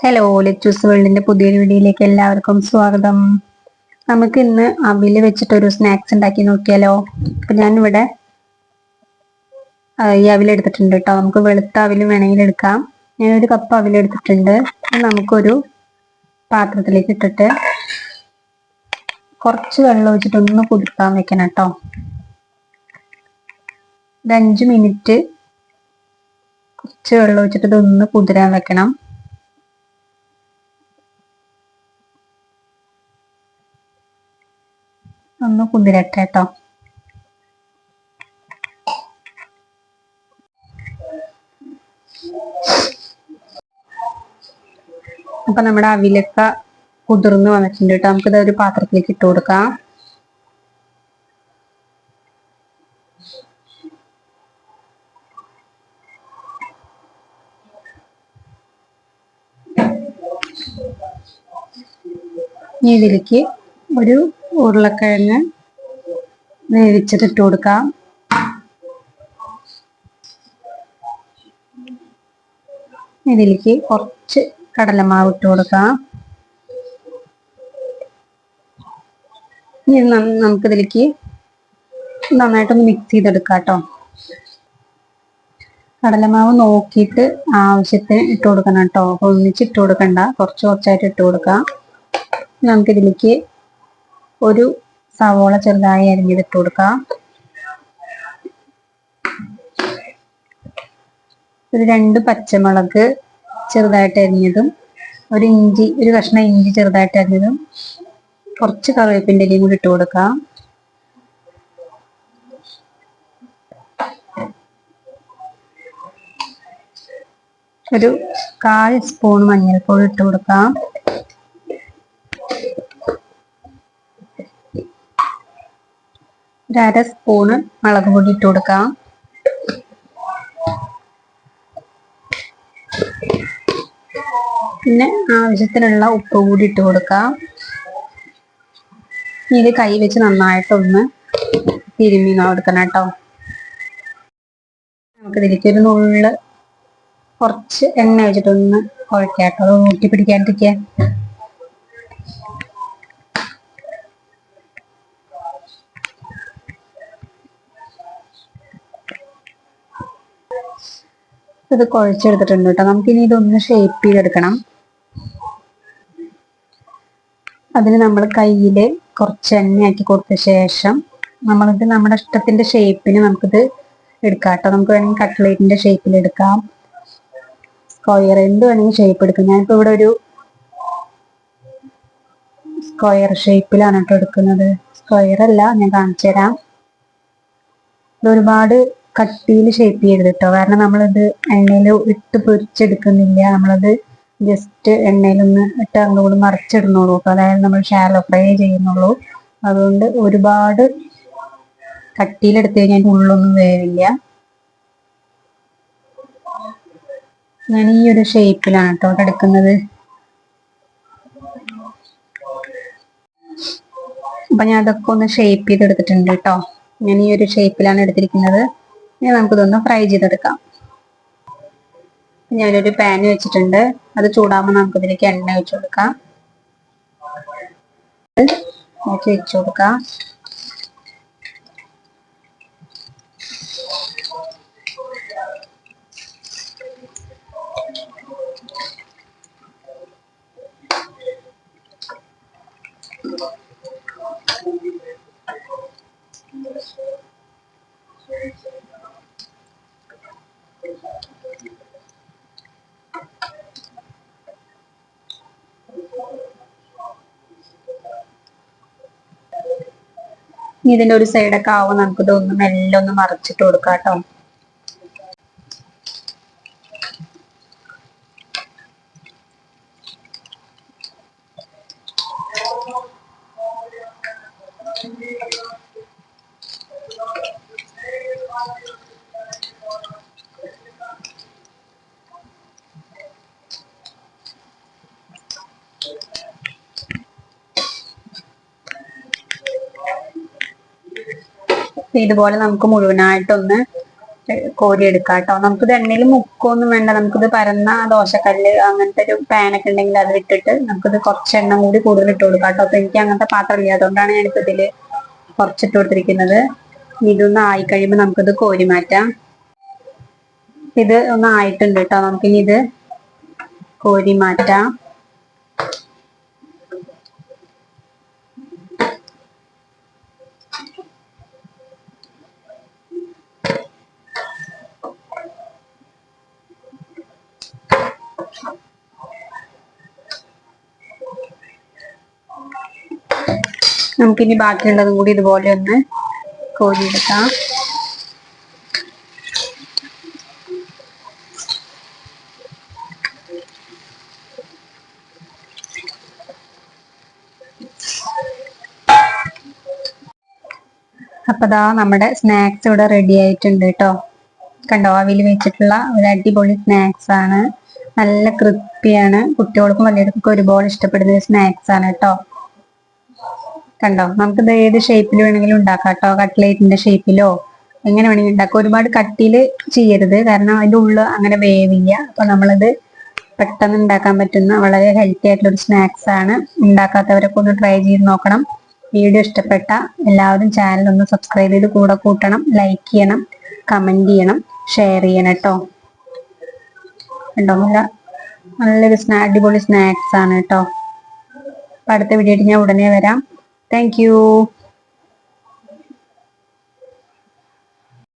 Hello lettuce വേൾഡിന്റെ പുതിയൊരു വീഡിയോയിലേക്ക് എല്ലാവർക്കും സ്വാഗതം. നമുക്ക് ഇന്ന് അവിൽ വെച്ചിട്ട് ഒരു സ്നാക്സ് ഉണ്ടാക്കി നോക്കിയാലോ? അപ്പൊ ഞാനിവിടെ ഈ അവിൽ എടുത്തിട്ടുണ്ട് കേട്ടോ. നമുക്ക് വെളുത്ത അവിൽ വേണമെങ്കിൽ എടുക്കാം. ഞാൻ ഒരു കപ്പ് അവിൽ എടുത്തിട്ടുണ്ട്. അത് നമുക്കൊരു പാത്രത്തിലേക്ക് ഇട്ടിട്ട് കുറച്ച് വെള്ളം ഒഴിച്ചിട്ട് ഒന്ന് കുതിർക്കാൻ വെക്കണം കേട്ടോ. ഒരു അഞ്ച് മിനിറ്റ് കുറച്ച് വെള്ളം ഒഴിച്ചിട്ട് ഇതൊന്ന് കുതിരാൻ വെക്കണം. ഒന്ന് കുതിരട്ടെ കേട്ടോ അപ്പൊ നമ്മുടെ അവിലൊക്കെ കുതിർന്ന് വന്നിട്ടുണ്ട് കേട്ടോ നമുക്കിത് ഒരു പാത്രത്തിലേക്ക് ഇട്ട് കൊടുക്കാം. ഇതിലേക്ക് ഒരു ഉരുളക്കിഴങ്ങ് വേവിച്ചിട്ടിട്ട് കൊടുക്കാം. ഇതിലേക്ക് കുറച്ച് കടലമാവ് ഇട്ട് കൊടുക്കാം. ഇനി നമുക്കിതിലേക്ക് നന്നായിട്ടൊന്ന് മിക്സ് ചെയ്തെടുക്കാം കേട്ടോ കടലമാവ് നോക്കിയിട്ട് ആവശ്യത്തിന് ഇട്ട് കൊടുക്കണം കേട്ടോ ഒന്നിച്ച് ഇട്ട് കൊടുക്കണ്ട. കുറച്ച് കുറച്ചായിട്ട് ഇട്ട് കൊടുക്കാം. നമുക്കിതിലേക്ക് ഒരു സവോള ചെറുതായി അരിഞ്ഞത് കൊടുക്കാം. ഒരു രണ്ട് പച്ചമുളക് ചെറുതായിട്ട് അരിഞ്ഞതും ഒരു ഇഞ്ചി ഒരു കഷ്ണം ഇഞ്ചി ചെറുതായിട്ട് അരിഞ്ഞതും കുറച്ച് കറിവേപ്പിന്റെ ഇലയും കൂടി ഇട്ട് കൊടുക്കാം. ഒരു കാൽ സ്പൂൺ മഞ്ഞൾപ്പൊടി ഇട്ട് കൊടുക്കാം. ഒരു അര സ്പൂണ് മുളക് പൊടി ഇട്ട് കൊടുക്കാം. പിന്നെ ആവശ്യത്തിനുള്ള ഉപ്പ് കൂടി ഇട്ട് കൊടുക്കാം. ഇത് കൈ വെച്ച് നന്നായിട്ടൊന്ന് തിരുമ്മി കൊടുക്കണം കേട്ടോ. നമുക്ക് ഇതിലേക്ക് ഒരു നുള്ള് കുറച്ച് എണ്ണ വെച്ചിട്ടൊന്ന് കുഴക്കാം കേട്ടോ. അത് ഊട്ടി പിടിക്കാണ്ടിരിക്കാൻ. ഇത് കുഴച്ചെടുത്തിട്ടുണ്ട് കേട്ടോ. നമുക്കിനി ഇതൊന്ന് ഷേപ്പ് ചെയ്തെടുക്കണം. അതിന് നമ്മൾ കയ്യിൽ കുറച്ച് എണ്ണയാക്കി കൊടുത്ത ശേഷം നമ്മളിത് നമ്മുടെ ഇഷ്ടത്തിന്റെ ഷേപ്പിന് നമുക്കിത് എടുക്കാം കേട്ടോ. നമുക്ക് വേണമെങ്കിൽ കട്ട്ലേറ്റിന്റെ ഷേപ്പിൽ എടുക്കാം. സ്ക്വയർ എന്ത് വേണമെങ്കിൽ ഷേപ്പ് എടുക്കാം. ഞാനിപ്പോ ഇവിടെ ഒരു സ്ക്വയർ ഷേപ്പിലാണ് കേട്ടോ എടുക്കുന്നത്. സ്ക്വയർ അല്ല ഞാൻ കാണിച്ചു തരാം ഒരുപാട് കട്ടിയിൽ ഷേപ്പ് ചെയ്യരുത് കേട്ടോ കാരണം നമ്മളിത് എണ്ണയിൽ ഇട്ട് പൊരിച്ചെടുക്കുന്നില്ല. നമ്മളത് ജസ്റ്റ് എണ്ണയിലൊന്ന് ഇട്ട് അങ്ങോട്ട് മറിച്ചിടുന്നുള്ളൂ അതായത് നമ്മൾ ഷാലോ ഫ്രൈ ചെയ്യുന്നുള്ളൂ. അതുകൊണ്ട് ഒരുപാട് കട്ടിയിലെടുത്ത് കഴിഞ്ഞാൽ ഉള്ളൊന്നും വേവില്ല. ഞാൻ ഈ ഒരു ഷേപ്പിലാണ് കേട്ടോ എടുക്കുന്നത്. അപ്പൊ ഞാൻ അതൊക്കെ ഒന്ന് ഷേപ്പ് ചെയ്തെടുത്തിട്ടുണ്ട് കേട്ടോ ഞാൻ ഈ ഒരു ഷേപ്പിലാണ് എടുത്തിരിക്കുന്നത്. ഇനി നമുക്കിതൊന്ന് ഫ്രൈ ചെയ്തെടുക്കാം. ഞാനൊരു പാൻ വെച്ചിട്ടുണ്ട്. അത് ചൂടാകുമ്പോൾ നമുക്ക് ഇതിലേക്ക് എണ്ണ ഒഴിച്ചു കൊടുക്കാം. മാറ്റി വെച്ചു കൊടുക്കാം. ഇതിന്റെ ഒരു സൈഡൊക്കെ ആവും നമുക്ക് ഇതൊന്ന് മെല്ലെ ഒന്ന് മറിച്ചിട്ട് കൊടുക്കാം കേട്ടോ. ഇതുപോലെ നമുക്ക് മുഴുവനായിട്ടൊന്ന് കോരി എടുക്കാം കേട്ടോ നമുക്കിത് എണ്ണയിൽ മുക്കൊന്നും വേണ്ട. നമുക്കിത് പരന്ന ദോശക്കല്ല് അങ്ങനത്തെ ഒരു പാനൊക്കെ ഉണ്ടെങ്കിൽ അത് ഇട്ടിട്ട് നമുക്കിത് കുറച്ച് എണ്ണം കൂടി കൂടുതൽ ഇട്ട് കൊടുക്കാം കേട്ടോ അപ്പൊ എനിക്ക് അങ്ങനത്തെ പാത്രം ഇല്ല അതുകൊണ്ടാണ് ഞാനിപ്പോ ഇതിൽ കുറച്ചിട്ട് കൊടുത്തിരിക്കുന്നത്. ഇതൊന്ന് ആയി കഴിയുമ്പോൾ നമുക്കിത് കോരി മാറ്റാം. ഇത് ഒന്ന് ആയിട്ടുണ്ട് കേട്ടോ നമുക്കിനി ഇത് കോരി മാറ്റാം. നമുക്കിനി ബാക്കിയുള്ളതും കൂടി ഇതുപോലെ ഒന്ന് കോരിയെടുക്കാം. അപ്പൊ ദാ നമ്മുടെ സ്നാക്സ് ഇവിടെ റെഡി ആയിട്ടുണ്ട് കേട്ടോ. കണ്ടോ അവിൽ വെച്ചിട്ടുള്ള ഒരു അടിപൊളി സ്നാക്സ് ആണ്. നല്ല ക്രിസ്പിയാണ്. കുട്ടികൾക്കും വലിയവർക്കും ഒരുപാട് ഇഷ്ടപ്പെടുന്ന സ്നാക്സ് ആണ് കേട്ടോ. കണ്ടോ? നമുക്ക് നമുക്കിത് ഏത് ഷേപ്പിൽ വേണമെങ്കിലും ഉണ്ടാക്കാം കേട്ടോ. കട്ട്ലേറ്റിന്റെ ഷേപ്പിലോ എങ്ങനെ വേണമെങ്കിലും ഉണ്ടാക്കാം. ഒരുപാട് കട്ടിയിൽ ചെയ്യരുത്. കാരണം അതിന്റെ ഉള്ളു അങ്ങനെ വേവില്ല. അപ്പൊ നമ്മളത് പെട്ടെന്ന് ഉണ്ടാക്കാൻ പറ്റുന്ന വളരെ ഹെൽത്തി ആയിട്ടുള്ള ഒരു സ്നാക്സ് ആണ്. ഉണ്ടാക്കാത്തവരൊക്കെ ഒന്ന് ട്രൈ ചെയ്ത് നോക്കണം. വീഡിയോ ഇഷ്ടപ്പെട്ട എല്ലാവരും ചാനൽ ഒന്ന് സബ്സ്ക്രൈബ് ചെയ്ത് കൂടെ കൂട്ടണം. ലൈക്ക് ചെയ്യണം. കമന്റ് ചെയ്യണം. ഷെയർ ചെയ്യണം കേട്ടോ. കണ്ടോ? നല്ല നല്ലൊരു സ്നാ അടിപൊളി സ്നാക്സ് ആണ് കേട്ടോ. അടുത്ത വീഡിയോ ഞാൻ ഉടനെ വരാം. Thank you.